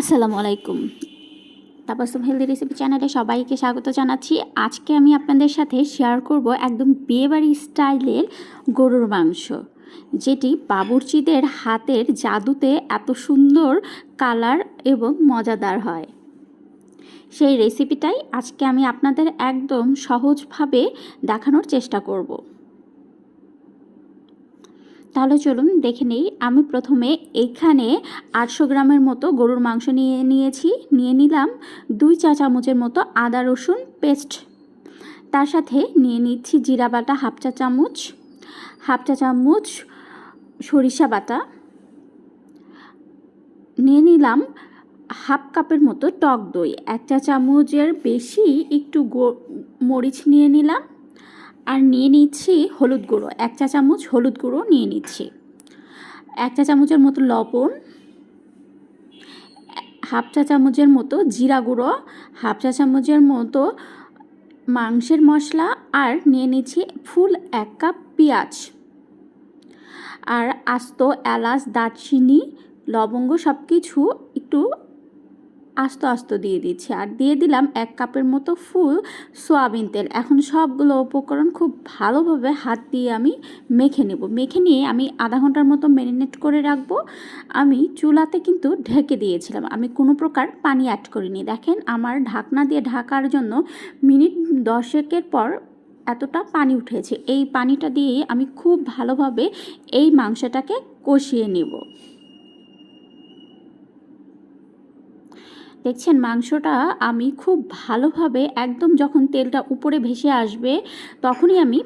আসসালামু আলাইকুম। Tabassum healthy recipe চ্যানেলে সবাইকে স্বাগত জানাচ্ছি। আজকে আমি আপনাদের সাথে শেয়ার করব একদম বিয়েবাড়ি স্টাইলের গরুর মাংস, যেটি বাবুর্চিদের হাতের জাদুতে এত সুন্দর কালার এবং মজাদার হয়। সেই রেসিপিটাই আজকে আমি আপনাদের একদম সহজভাবে দেখানোর চেষ্টা করব। তাহলে চলুন দেখে নেই, আমি প্রথমে এখানে আটশো গ্রামের মতো গরুর মাংস নিয়ে নিয়েছি, নিয়ে নিলাম দুই চা চামচের মতো আদা রসুন পেস্ট। তার সাথে নিয়ে নিচ্ছি জিরা বাটা হাফ চা চামচ, হাফ চা চামচ সরিষা বাটা। নিয়ে নিলাম হাফ কাপের মতো টক দই, এক চা চামচের বেশি একটু গো মরিচ নিয়ে নিলাম। আর নিয়ে নিচ্ছি হলুদ গুঁড়ো। এক চা চামচ হলুদ গুঁড়ো নিয়ে নিচ্ছি। এক চা চামচের মতো লবণ, হাফ চা চামচের মতো জিরা গুঁড়ো, হাফ চা চামচের মতো মাংসের মশলা আর নিয়ে নিচ্ছি ফুল এক কাপ পেঁয়াজ। আর আস্ত এলাচ, দারচিনি, লবঙ্গ সব কিছু একটু আস্ত আস্ত দিয়ে দিচ্ছি। আর দিয়ে দিলাম এক কাপের মতো ফুল সোয়াবিন তেল। এখন সবগুলো উপকরণ খুব ভালোভাবে হাত দিয়ে আমি মেখে নেব। মেখে নিয়ে আমি আধা ঘণ্টার মতো ম্যারিনেট করে রাখব। আমি চুলাতে কিন্তু ঢেকে দিয়েছিলাম। আমি কোনো প্রকার পানি অ্যাড করিনি। দেখেন আমার ঢাকনা দিয়ে ঢাকার জন্য মিনিট দশেকের পর এতটা পানি উঠেছে। এই পানিটা দিয়ে আমি খুব ভালোভাবে এই মাংসটাকে কষিয়ে নেব। দেখছেন, মাংসটা আমি খুব ভালোভাবে একদম যখন তেলটা উপরে ভেসে আসবে, তখনই আমি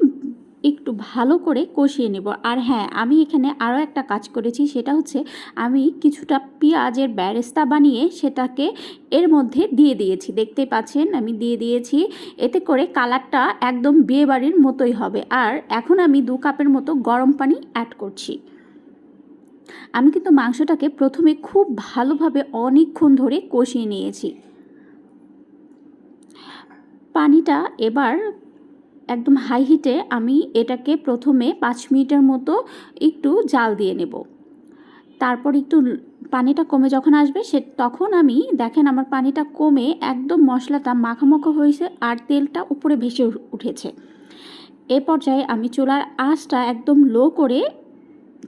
একটু ভালো করে কষিয়ে নেব। আর হ্যাঁ আমি এখানে আরও একটা কাজ করেছি, সেটা হচ্ছে আমি কিছুটা পেঁয়াজের ব্যারেস্তা বানিয়ে সেটাকে এর মধ্যে দিয়ে দিয়েছি। দেখতে পাচ্ছেন, আমি দিয়ে দিয়েছি, এতে করে কালারটা একদম বিয়েবাড়ির মতোই হবে। আর এখন আমি দু কাপের মতো গরম পানি অ্যাড করছি। আমি কিন্তু মাংসটাকে প্রথমে খুব ভালোভাবে অনেকক্ষণ ধরে কষিয়ে নিয়েছি। পানিটা এবার একদম হাই হিটে আমি এটাকে প্রথমে পাঁচ মিনিটের মতো একটু জাল দিয়ে নেব। তারপর একটু পানিটা কমে যখন আসবে, সে তখন আমি, দেখেন আমার পানিটা কমে একদম মশলাটা মাখামাখো হয়েছে আর তেলটা উপরে ভেসে উঠেছে। এ পর্যায়ে আমি চুলার আঁচটা একদম লো করে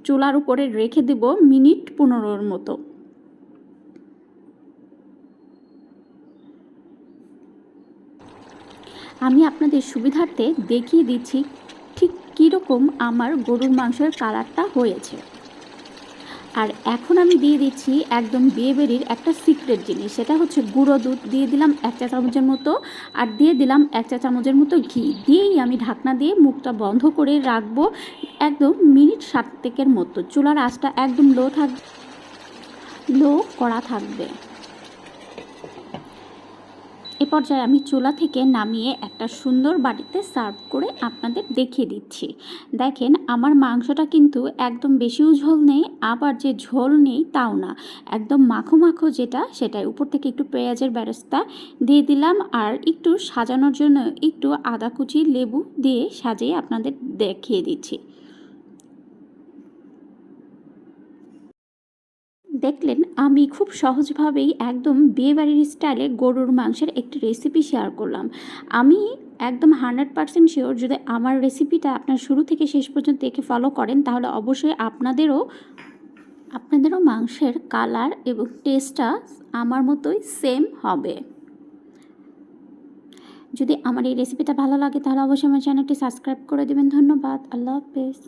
চুলার উপরে রেখে দেব মিনিট পনেরোর মতো। আমি আপনাদের সুবিধার্থে দেখিয়ে দিচ্ছি ঠিক কীরকম আমার গরুর মাংসের কালারটা হয়েছে। আর এখন আমি দিয়ে দিচ্ছি একদম বিয়েবেরির একটা সিক্রেট জিনিস। সেটা হচ্ছে গুঁড়ো দুধ। দিয়ে দিলাম এক চা চামচের মতো আর দিয়ে দিলাম এক চা চামচের মতো ঘি। দিয়েই আমি ঢাকনা দিয়ে মুখটা বন্ধ করে রাখব একদম মিনিট সাতেকের মতো। চুলার আঁচটা একদম লো থাক লো করা থাকবে। এ পর্যায়ে আমি চুলা থেকে নামিয়ে একটা সুন্দর বাটিতে সার্ভ করে আপনাদের দেখিয়ে দিচ্ছি। দেখেন, আমার মাংসটা কিন্তু একদম বেশিও ঝোল নেই, আবার যে ঝোল নেই তাও না। একদম মাখো মাখো যেটা, সেটাই। উপর থেকে একটু পেঁয়াজের ব্যবস্থা দিয়ে দিলাম আর একটু সাজানোর জন্য একটু আদা কুচি, লেবু দিয়ে সাজিয়ে আপনাদের দেখিয়ে দিচ্ছি। দেখলেন, আমি খুব সহজভাবেই একদম বিয়েবাড়ির স্টাইলে গরুর মাংসের একটি রেসিপি শেয়ার করলাম। আমি একদম হান্ড্রেড পারসেন্ট শিওর যদি আমার রেসিপিটা আপনার শুরু থেকে শেষ পর্যন্ত দেখে ফলো করেন, তাহলে অবশ্যই আপনাদেরও আপনাদেরও মাংসের কালার এবং টেস্টটা আমার মতোই সেম হবে। যদি আমার এই রেসিপিটা ভালো লাগে, তাহলে অবশ্যই আমার চ্যানেলটি সাবস্ক্রাইব করে দেবেন। ধন্যবাদ। আল্লাহ হাফেজ।